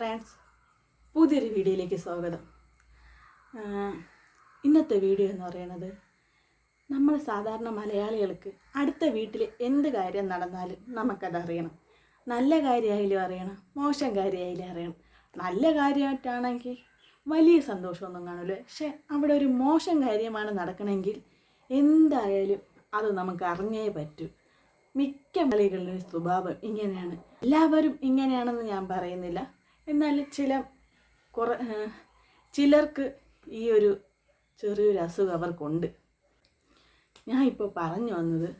Friends പുതിയൊരു വീഡിയോയിലേക്ക് സ്വാഗതം. ഇന്നത്തെ വീഡിയോ എന്ന് പറയുന്നത് നമ്മൾ സാധാരണ മലയാളികൾക്ക് അടുത്ത വീട്ടിൽ എന്ത് കാര്യം നടന്നാലും നമുക്കത് അറിയണം. നല്ല കാര്യമായാലും അറിയണം മോശം കാര്യമായാലും അറിയണം. നല്ല കാര്യമായിട്ടാണെങ്കിൽ വലിയ സന്തോഷമൊന്നും കാണില്ല പക്ഷെ അവിടെ ഒരു മോശം കാര്യമാണ് നടക്കണമെങ്കിൽ എന്തായാലും അത് നമുക്ക് അറിഞ്ഞേ പറ്റൂ. മിക്ക മലയാളികളുടെ സ്വഭാവം ഇങ്ങനെയാണ്. എല്ലാവരും ഇങ്ങനെയാണെന്ന് ഞാൻ പറയുന്നില്ല. എന്നാൽ ചില കുറ ചിലർക്ക് ഈ ഒരു ചെറിയൊരു അസുഖം അവർക്കുണ്ട്. ഞാൻ ഇപ്പോൾ പറഞ്ഞു വന്നത്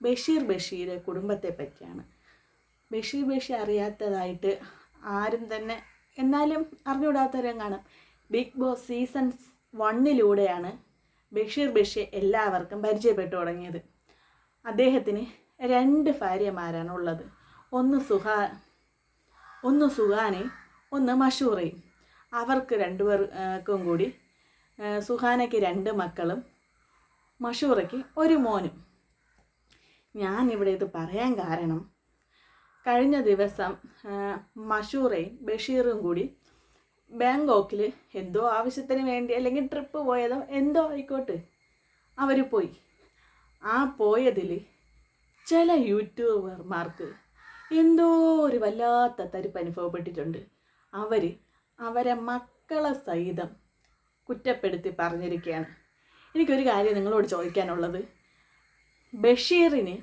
ബഷീർ ബഷീരെ കുടുംബത്തെ പറ്റിയാണ്. ബഷീർ ബഷീർ അറിയാത്തതായിട്ട് ആരും തന്നെ എന്നാലും അറിഞ്ഞുകൂടാത്തവരും കാണാം. ബിഗ് ബോസ് സീസൺ വണ്ണിലൂടെയാണ് ബഷീർ ബഷീർ എല്ലാവർക്കും പരിചയപ്പെട്ടു തുടങ്ങിയത്. അദ്ദേഹത്തിന് രണ്ട് ഭാര്യമാരാണ് ഉള്ളത്. ഒന്ന് സുഹാ ഒന്ന് സുഹാനയും ഒന്ന് മഷൂറയും അവർക്ക് രണ്ടുപേർക്കും കൂടി സുഹാനയ്ക്ക് രണ്ട് മക്കളും മഷൂറയ്ക്ക് ഒരു മോനും. ഞാനിവിടെ ഇത് പറയാൻ കാരണം കഴിഞ്ഞ ദിവസം മഷൂറയും ബഷീറും കൂടി ബാങ്കോക്കിൽ എന്തോ ആവശ്യത്തിന് വേണ്ടി അല്ലെങ്കിൽ ട്രിപ്പ് പോയതോ എന്തോ ആയിക്കോട്ടെ. അവർ പോയി. ആ പോയതിൽ ചില യൂട്യൂബർമാർക്ക് എന്തോ ഒരു വല്ലാത്ത തരിപ്പ് അനുഭവപ്പെട്ടിട്ടുണ്ട്. അവർ അവരെ മക്കളെ സഹിതം കുറ്റപ്പെടുത്തി പറഞ്ഞിരിക്കുകയാണ്. എനിക്കൊരു കാര്യം നിങ്ങളോട് ചോദിക്കാനുള്ളത്. ബഷീറിന്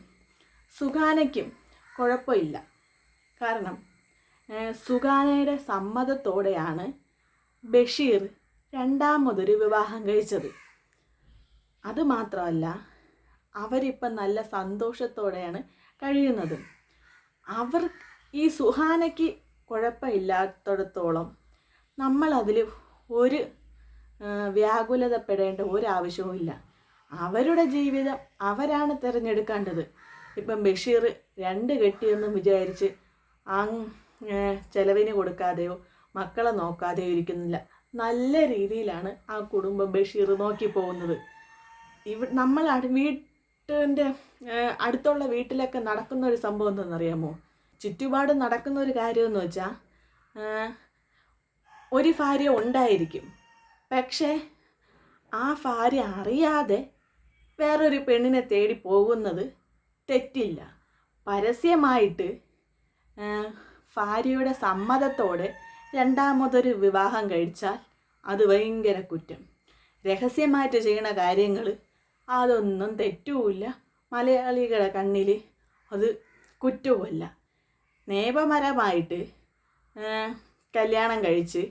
സുഖാനയ്ക്കും കുഴപ്പമില്ല. കാരണം സുഖാനയുടെ സമ്മതത്തോടെയാണ് ബഷീർ രണ്ടാമതൊരു വിവാഹം കഴിച്ചത്. അതുമാത്രമല്ല അവരിപ്പം നല്ല സന്തോഷത്തോടെയാണ് കഴിയുന്നത്. അവർ ഈ സുഹാനയ്ക്ക് കുഴപ്പമില്ലാത്തിടത്തോളം നമ്മളതിൽ ഒരു വ്യാകുലതപ്പെടേണ്ട ഒരാവശ്യവും ഇല്ല അവരുടെ ജീവിതം അവരാണ് തിരഞ്ഞെടുക്കേണ്ടത്. ഇപ്പം ബഷീർ രണ്ട് കെട്ടിയെന്നും വിചാരിച്ച് ആ ചെലവിന് കൊടുക്കാതെയോ മക്കളെ നോക്കാതെയോ ഇരിക്കുന്നില്ല. നല്ല രീതിയിലാണ് ആ കുടുംബം ബഷീർ നോക്കി പോകുന്നത്. ഇവ നമ്മൾ വീട്ടിന്റെ അടുത്തുള്ള വീട്ടിലൊക്കെ നടക്കുന്ന ഒരു സംഭവം എന്താണെന്നറിയാമോ? ചുറ്റുപാട് നടക്കുന്ന ഒരു കാര്യമെന്ന് വെച്ചാൽ ഒരു ഭാര്യ ഉണ്ടായിരിക്കും. പക്ഷേ ആ ഭാര്യ അറിയാതെ വേറൊരു പെണ്ണിനെ തേടി പോകുന്നത് തെറ്റില്ല. പരസ്യമായിട്ട് ഭാര്യയുടെ സമ്മതത്തോടെ രണ്ടാമതൊരു വിവാഹം കഴിച്ചാൽ അത് ഭയങ്കര കുറ്റം. രഹസ്യമായിട്ട് ചെയ്യണ കാര്യങ്ങൾ അതൊന്നും തെറ്റുമില്ല മലയാളികളുടെ കണ്ണിൽ അത് കുറ്റവുമല്ല. നിയമപരമായിട്ട് കല്യാണം കഴിച്ച്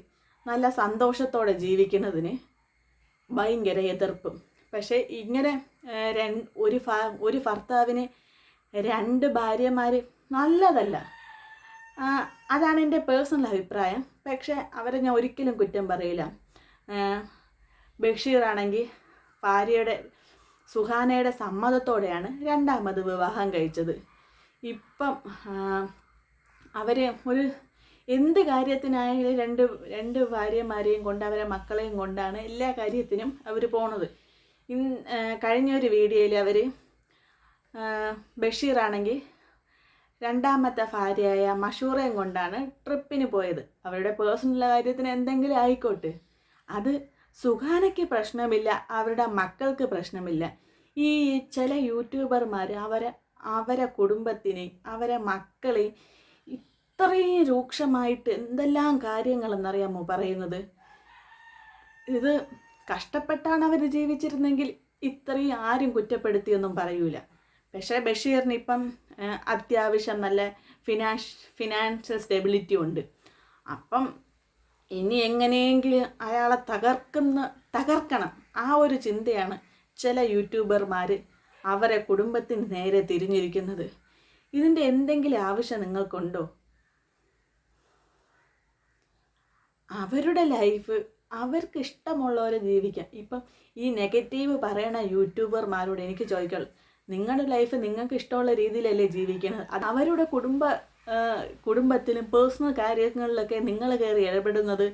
നല്ല സന്തോഷത്തോടെ ജീവിക്കുന്നതിന് ഭയങ്കര എതിർപ്പും. പക്ഷേ ഇങ്ങനെ ഒരു ഒരു ഭർത്താവിന് രണ്ട് ഭാര്യമാർ നല്ലതല്ല. അതാണ് എന്റെ പേഴ്സണൽ അഭിപ്രായം. പക്ഷേ അവരെ ഞാൻ ഒരിക്കലും കുറ്റം പറയില്ല. ബഷീറാണെങ്കിൽ ഭാര്യയുടെ സുഹാനയുടെ സമ്മതത്തോടെയാണ് രണ്ടാമത് വിവാഹം കഴിച്ചത്. ഇപ്പം അവർ ഒരു എന്ത് കാര്യത്തിനായാലും രണ്ട് രണ്ട് ഭാര്യമാരെയും കൊണ്ട് അവരെ മക്കളെയും കൊണ്ടാണ് എല്ലാ കാര്യത്തിനും അവർ പോണത്. ഇൻ കഴിഞ്ഞ കഴിഞ്ഞൊരു വീഡിയോയിൽ അവർ ബഷീറാണെങ്കിൽ രണ്ടാമത്തെ ഭാര്യയായ മഷൂറയും കൊണ്ടാണ് ട്രിപ്പിന് പോയത്. അവരുടെ പേഴ്സണൽ കാര്യത്തിന് എന്തെങ്കിലും ആയിക്കോട്ടെ. അത് സുഖാനയ്ക്ക് പ്രശ്നമില്ല അവരുടെ മക്കൾക്ക് പ്രശ്നമില്ല. ഈ ചില യൂട്യൂബർമാർ അവരെ അവരെ കുടുംബത്തിനെയും അവരെ മക്കളെയും ഇത്രയും രൂക്ഷമായിട്ട് എന്തെല്ലാം കാര്യങ്ങളെന്നറിയാമോ പറയുന്നത്? ഇത് കഷ്ടപ്പെട്ടാണ് അവർ ജീവിച്ചിരുന്നെങ്കിൽ ഇത്രയും ആരും കുറ്റപ്പെടുത്തിയൊന്നും പറയൂല. പക്ഷേ ബഷീറിന് ഇപ്പം അത്യാവശ്യം നല്ല ഫിനാൻഷ് ഫിനാൻഷ്യൽ സ്റ്റെബിലിറ്റി ഉണ്ട്. അപ്പം ഇനി എങ്ങനെയെങ്കിലും അയാളെ തകർക്കുന്ന തകർക്കണം. ആ ഒരു ചിന്തയാണ് ചില യൂട്യൂബർമാർ അവരെ കുടുംബത്തിന് നേരെ തിരിഞ്ഞിരിക്കുന്നത്. ഇതിന്റെ എന്തെങ്കിലും ആവശ്യം നിങ്ങൾക്കുണ്ടോ? അവരുടെ ലൈഫ് അവർക്ക് ഇഷ്ടമുള്ളവരെ ജീവിക്കാം. ഇപ്പം ഈ നെഗറ്റീവ് പറയണ യൂട്യൂബർമാരോട് എനിക്ക് ചോദിക്കുള്ളൂ നിങ്ങളുടെ ലൈഫ് നിങ്ങൾക്ക് ഇഷ്ടമുള്ള രീതിയിലല്ലേ ജീവിക്കുന്നത് അത് അവരുടെ കുടുംബ കുടുംബത്തിലും പേഴ്സണൽ കാര്യങ്ങളിലൊക്കെ നിങ്ങൾ കയറി ഇടപെടുന്നത്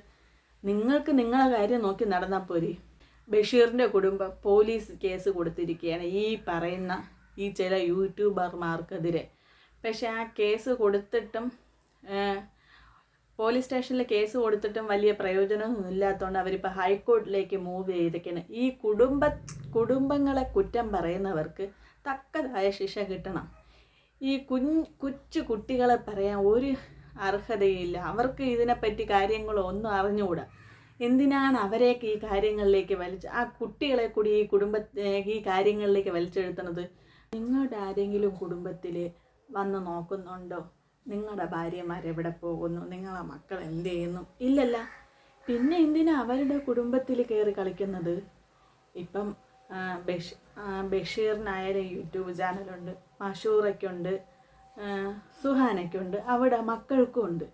നിങ്ങൾക്ക് നിങ്ങളെ കാര്യം നോക്കി നടന്നാൽ പോരെ. ബഷീറിന്റെ കുടുംബം പോലീസ് കേസ് കൊടുത്തിരിക്കുകയാണ് ഈ പറയുന്ന ഈ ചില യൂട്യൂബർമാർക്കെതിരെ. പക്ഷേ ആ കേസ് കൊടുത്തിട്ടും പോലീസ് സ്റ്റേഷനിൽ കേസ് കൊടുത്തിട്ടും വലിയ പ്രയോജനമൊന്നും ഇല്ലാത്തതുകൊണ്ട് അവരിപ്പോൾ ഹൈക്കോടതിയിലേക്ക് മൂവ് ചെയ്തൊക്കെയാണ് ഈ കുടുംബ കുടുംബങ്ങളെ കുറ്റം പറയുന്നവർക്ക് തക്കതായ ശിക്ഷ കിട്ടണം. ഈ കുഞ്ഞ് കൊച്ചു കുട്ടികളെ പറയാൻ ഒരു അർഹതയില്ല. അവർക്ക് ഇതിനെപ്പറ്റി കാര്യങ്ങളൊന്നും അറിഞ്ഞുകൂടാ. എന്തിനാണ് അവരെയൊക്കെ ഈ കാര്യങ്ങളിലേക്ക് വലിച്ച് ആ കുട്ടികളെ കൂടി ഈ കുടുംബ ഈ കാര്യങ്ങളിലേക്ക് വലിച്ചെഴുത്തുന്നത് നിങ്ങളുടെ ആരെങ്കിലും കുടുംബത്തിൽ വന്ന് നോക്കുന്നുണ്ടോ? നിങ്ങളുടെ ഭാര്യമാരെവിടെ പോകുന്നു? നിങ്ങളുടെ മക്കൾ എന്ത് ചെയ്യുന്നു? ഇല്ലല്ല. പിന്നെ എന്തിനാ അവരുടെ കുടുംബത്തിൽ കയറി കളിക്കുന്നത്? ഇപ്പം ബഷീർ ബഷീറിനായാലും യൂട്യൂബ് ചാനലുണ്ട് മഷൂറയ്ക്കുണ്ട് സുഹാനയ്ക്കുണ്ട് അവിടെ മക്കൾക്കും ഉണ്ട്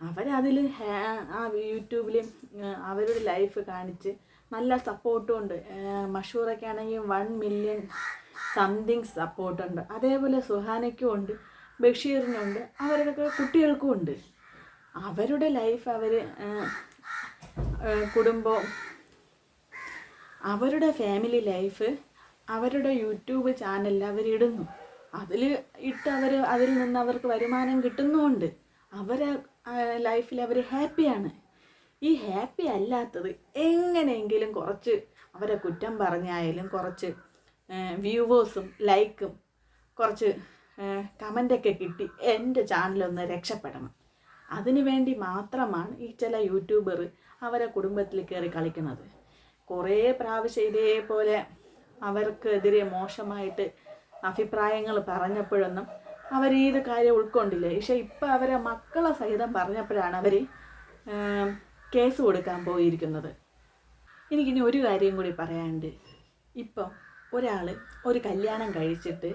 അവരതിൽ ആ യൂട്യൂബിൽ അവരുടെ ലൈഫ് കാണിച്ച് നല്ല സപ്പോർട്ടും ഉണ്ട് മഷൂറയ്ക്കാണെങ്കിൽ വൺ മില്യൺ സംതിങ് സപ്പോർട്ടുണ്ട്. അതേപോലെ സുഹാനയ്ക്കും ഉണ്ട് ബഷീറിനുണ്ട്. അവരുടെ കുട്ടികൾക്കും ഉണ്ട്. അവരുടെ ലൈഫ് അവർ കുടുംബം അവരുടെ ഫാമിലി ലൈഫ് അവരുടെ യൂട്യൂബ് ചാനലിൽ അവരിടുന്നു അതിൽ ഇട്ട് അവർ അതിൽ നിന്ന് അവർക്ക് വരുമാനം കിട്ടുന്നുമുണ്ട്. അവരെ ലൈഫിൽ അവർ ഹാപ്പിയാണ് ഈ ഹാപ്പി അല്ലാത്തത് എങ്ങനെയെങ്കിലും കുറച്ച് അവരെ കുറ്റം പറഞ്ഞായാലും കുറച്ച് വ്യൂവേഴ്സും ലൈക്കും കുറച്ച് കമന്റൊക്കെ കിട്ടി. എന്റെ ചാനലൊന്ന് രക്ഷപ്പെടണം. അതിനു വേണ്ടി മാത്രമാണ് ഈ ചില യൂട്യൂബർ അവരെ കുടുംബത്തിൽ കയറി കളിക്കുന്നത്. കുറേ പ്രാവശ്യം ഇതേപോലെ അവർക്കെതിരെ മോശമായിട്ട് അഭിപ്രായങ്ങൾ പറഞ്ഞപ്പോഴൊന്നും അവർ ഈ കാര്യം ഉൾക്കൊണ്ടില്ല. പക്ഷേ ഇപ്പം അവരെ മക്കളെ സഹിതം പറഞ്ഞപ്പോഴാണ് അവർ കേസ് കൊടുക്കാൻ പോയിരിക്കുന്നത്. എനിക്കിനി ഒരു കാര്യം കൂടി പറയാനുണ്ട്. ഇപ്പം ഒരാൾ ഒരു കല്യാണം കഴിച്ചിട്ട്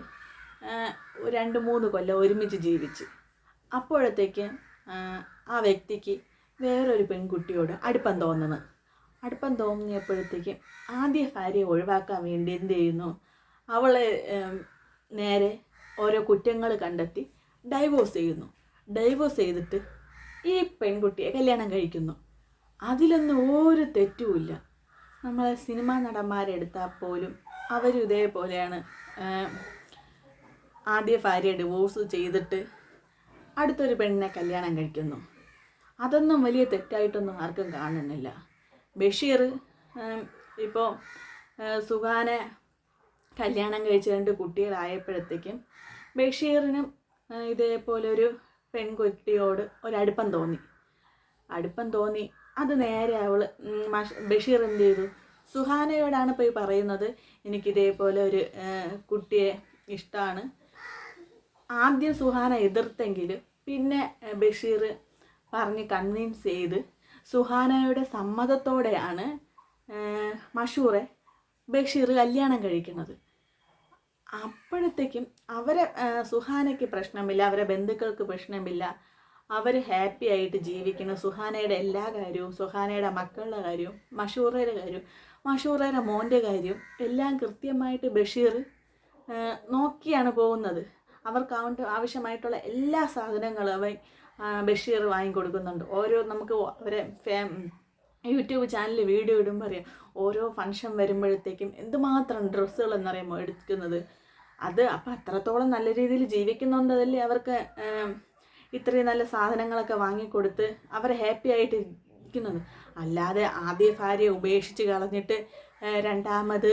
രണ്ട് മൂന്ന് കൊല്ലം ഒരുമിച്ച് ജീവിച്ച്. അപ്പോഴത്തേക്ക് ആ, വ്യക്തിക്ക് വേറൊരു പെൺകുട്ടിയോട് അടുപ്പം തോന്നുന്നു. അടുപ്പം തോന്നിയപ്പോഴത്തേക്ക് ആദ്യ ഭാര്യയെ ഒഴിവാക്കാൻ വേണ്ടി എന്ത് ചെയ്യുന്നു? അവളെ നേരെ ഓരോ കുറ്റങ്ങൾ കണ്ടെത്തി ഡൈവോഴ്സ് ചെയ്യുന്നു. ഡൈവോഴ്സ് ചെയ്തിട്ട് ഈ പെൺകുട്ടിയെ കല്യാണം കഴിക്കുന്നു. അതിലൊന്നും ഒരു തെറ്റുമില്ല. നമ്മളെ സിനിമാ നടന്മാരെടുത്താൽ പോലും അവരും ഇതേപോലെയാണ്. ആദ്യ ഭാര്യ ഡിവോഴ്സ് ചെയ്തിട്ട് അടുത്തൊരു പെണ്ണിനെ കല്യാണം കഴിക്കുന്നു. അതൊന്നും വലിയ തെറ്റായിട്ടൊന്നും ആർക്കും കാണുന്നില്ല. ബഷീർ ഇപ്പോൾ സുഖാനെ കല്യാണം കഴിച്ച് രണ്ട് കുട്ടികളായപ്പോഴത്തേക്കും ബഷീറിനും ഇതേപോലെ ഒരു പെൺകുട്ടിയോട് ഒരടുപ്പം തോന്നി. അടുപ്പം തോന്നി. അത് നേരെ അവൾ ബഷീർ എന്ത് ചെയ്തു? സുഹാനയോടാണ് പോയി പറയുന്നത് എനിക്കിതേപോലെ ഒരു കുട്ടിയെ ഇഷ്ടമാണ് ആദ്യം സുഹാന എതിർത്തെങ്കിൽ പിന്നെ ബഷീർ പറഞ്ഞ് കൺവിൻസ് ചെയ്ത് സുഹാനയുടെ സമ്മതത്തോടെയാണ് മഷൂറെ ബഷീർ കല്യാണം കഴിക്കുന്നത്. അപ്പോഴത്തേക്കും അവരെ സുഹാനയ്ക്ക് പ്രശ്നമില്ല അവരെ ബന്ധുക്കൾക്ക് പ്രശ്നമില്ല. അവർ ഹാപ്പി ആയിട്ട് ജീവിക്കുന്നു. സുഹാനയുടെ എല്ലാ കാര്യവും സുഹാനയുടെ മക്കളുടെ കാര്യവും മഷൂറയുടെ കാര്യവും മഷൂറയുടെ മോന്റെ കാര്യവും എല്ലാം കൃത്യമായിട്ട് ബഷീർ നോക്കിയാണ് പോകുന്നത്. അവർക്ക് ആവശ്യമായിട്ടുള്ള എല്ലാ സാധനങ്ങളും അവൻ ബഷീർ വാങ്ങിക്കൊടുക്കുന്നുണ്ട്. ഓരോ നമുക്ക് അവരെ ഫാം യൂട്യൂബ് ചാനലിൽ വീഡിയോ ഇടുമ്പോൾ അറിയാം ഓരോ ഫംഗ്ഷൻ വരുമ്പോഴത്തേക്കും എന്തുമാത്രം ഡ്രസ്സുകൾ എന്നറിയുമ്പോൾ എടുക്കുന്നത്. അത് അപ്പം അത്രത്തോളം നല്ല രീതിയിൽ ജീവിക്കുന്നുണ്ടതല്ലേ അവർക്ക് ഇത്രയും നല്ല സാധനങ്ങളൊക്കെ വാങ്ങിക്കൊടുത്ത് അവർ ഹാപ്പി ആയിട്ട് ഇരിക്കുന്നത് അല്ലാതെ ആദ്യ ഭാര്യയെ ഉപേക്ഷിച്ച് കളഞ്ഞിട്ട് രണ്ടാമത്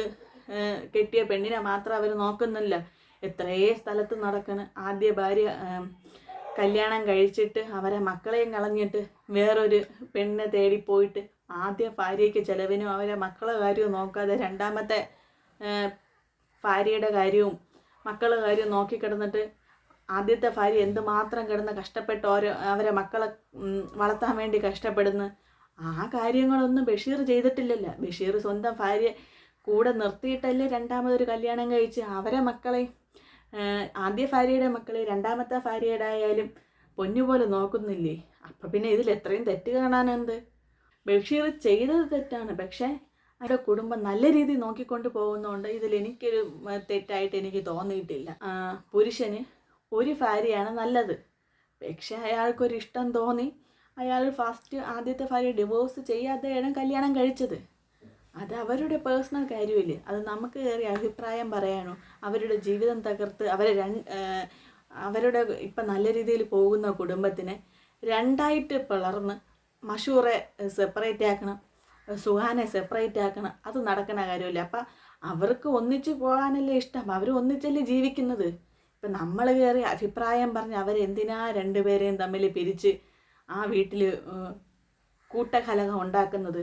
കെട്ടിയ പെണ്ണിനെ മാത്രം അവർ നോക്കുന്നില്ല. എത്രയേ സ്ഥലത്ത് നടക്കണ്? ആദ്യ ഭാര്യ കല്യാണം കഴിച്ചിട്ട് അവരെ മക്കളെയും കളഞ്ഞിട്ട് വേറൊരു പെണ്ണിനെ തേടിപ്പോയിട്ട് ആദ്യ ഭാര്യയ്ക്ക് ചിലവിനും അവരെ മക്കളെ കാര്യവും നോക്കാതെ രണ്ടാമത്തെ ഭാര്യയുടെ കാര്യവും മക്കളെ കാര്യവും നോക്കിക്കിടന്നിട്ട് ആദ്യത്തെ ഭാര്യ എന്തുമാത്രം കിടന്ന് കഷ്ടപ്പെട്ട് ഓരോ അവരെ മക്കളെ വളർത്താൻ വേണ്ടി കഷ്ടപ്പെടുന്നു. ആ കാര്യങ്ങളൊന്നും ബഷീർ ചെയ്തിട്ടില്ലല്ലോ. ബഷീർ സ്വന്തം ഭാര്യ കൂടെ നിർത്തിയിട്ടല്ലേ രണ്ടാമതൊരു കല്യാണം കഴിച്ച്? അവരെ മക്കളെ ആദ്യ ഭാര്യയുടെ മക്കളെ രണ്ടാമത്തെ ഭാര്യയുടെ ആയാലും പൊന്നുപോലെ നോക്കുന്നില്ലേ? അപ്പം പിന്നെ ഇതിൽ എത്രയും തെറ്റ് കാണാനെന്ത് ബഷീർ ചെയ്തത് തെറ്റാണ്. പക്ഷേ അവരുടെ കുടുംബം നല്ല രീതിയിൽ നോക്കിക്കൊണ്ട് പോകുന്നതുകൊണ്ട് ഇതിൽ എനിക്കൊരു തെറ്റായിട്ട് എനിക്ക് തോന്നിയിട്ടില്ല. പുരുഷന് ഒരു ഭാര്യയാണ് നല്ലത്. പക്ഷേ അയാൾക്കൊരു ഇഷ്ടം തോന്നി. അയാൾ ഫസ്റ്റ് ആദ്യത്തെ ഭാര്യ ഡിവോഴ്സ് ചെയ്യാതെയാണ് കല്യാണം കഴിച്ചത്. അത് അവരുടെ പേഴ്സണൽ കാര്യമില്ലേ? അത് നമുക്ക് കയറി അഭിപ്രായം പറയാനോ? അവരുടെ ജീവിതം തകർത്ത് അവരെ രണ്ട് അവരുടെ ഇപ്പം നല്ല രീതിയിൽ പോകുന്ന കുടുംബത്തിനെ രണ്ടായിട്ട് പിളർന്ന് മഷൂറെ സെപ്പറേറ്റ് ആക്കണം സുഹാനെ സെപ്പറേറ്റ് ആക്കണം അത് നടക്കണ കാര്യമില്ല? അപ്പം അവർക്ക് ഒന്നിച്ച് പോകാനല്ലേ ഇഷ്ടം. അവർ ഒന്നിച്ചല്ലേ ജീവിക്കുന്നത്. ഇപ്പം നമ്മൾ കയറി അഭിപ്രായം പറഞ്ഞ് അവരെന്തിനാ രണ്ടുപേരെയും തമ്മിൽ പിരിച്ച് ആ വീട്ടിൽ കൂട്ടകലഹം ഉണ്ടാക്കുന്നത്?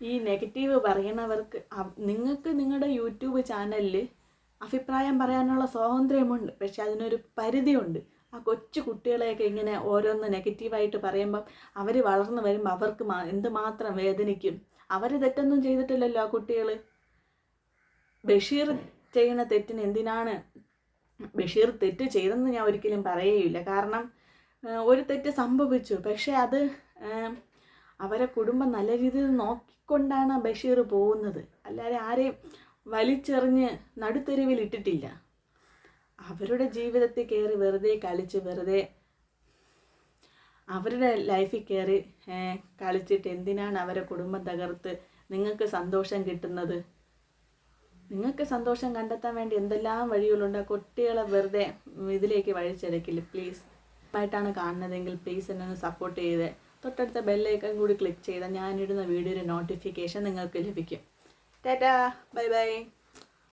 ഈ നെഗറ്റീവ് പറയുന്നവർക്ക് നിങ്ങൾക്ക് നിങ്ങളുടെ യൂട്യൂബ് ചാനലിൽ അഭിപ്രായം പറയാനുള്ള സ്വാതന്ത്ര്യമുണ്ട്. പക്ഷെ അതിനൊരു പരിധിയുണ്ട്. ആ കൊച്ചു കുട്ടികളെയൊക്കെ ഇങ്ങനെ ഓരോന്ന് നെഗറ്റീവായിട്ട് പറയുമ്പം അവർ വളർന്നു വരുമ്പോൾ അവർക്ക് എന്തുമാത്രം വേദനിക്കും? അവർ തെറ്റൊന്നും ചെയ്തിട്ടില്ലല്ലോ ആ കുട്ടികൾ ബഷീർ ചെയ്യുന്ന തെറ്റിന് എന്തിനാണ്? ബഷീർ തെറ്റ് ചെയ്തെന്ന് ഞാൻ ഒരിക്കലും പറയുകയില്ല. കാരണം ഒരു തെറ്റ് സംഭവിച്ചു. പക്ഷേ അത് അവരെ കുടുംബം നല്ല രീതിയിൽ നോക്കിക്കൊണ്ടാണ് ബഷീർ പോകുന്നത്. അല്ലാതെ ആരെയും വലിച്ചെറിഞ്ഞ് നടുത്തെരുവിൽ ഇട്ടിട്ടില്ല. അവരുടെ ജീവിതത്തിൽ കയറി വെറുതെ കളിച്ച് വെറുതെ അവരുടെ ലൈഫിൽ കയറി കളിച്ചിട്ട് എന്തിനാണ് അവരെ കുടുംബം തകർത്ത് നിങ്ങൾക്ക് സന്തോഷം കിട്ടുന്നത്? നിങ്ങൾക്ക് സന്തോഷം കണ്ടെത്താൻ വേണ്ടി എന്തെല്ലാം വഴികളുണ്ട്? കുട്ടികളെ വെറുതെ ഇതിലേക്ക് വഴിച്ചെടുക്കില്ല. പ്ലീസ് ആയിട്ടാണ് കാണുന്നതെങ്കിൽ പ്ലീസ് എന്നെ സപ്പോർട്ട് ചെയ്ത്. തൊട്ടടുത്ത ബെല്ലൈക്കൺ കൂടി ക്ലിക്ക് ചെയ്താൽ ഞാനിടുന്ന വീഡിയോയുടെ നോട്ടിഫിക്കേഷൻ നിങ്ങൾക്ക് ലഭിക്കും. Tata bye bye.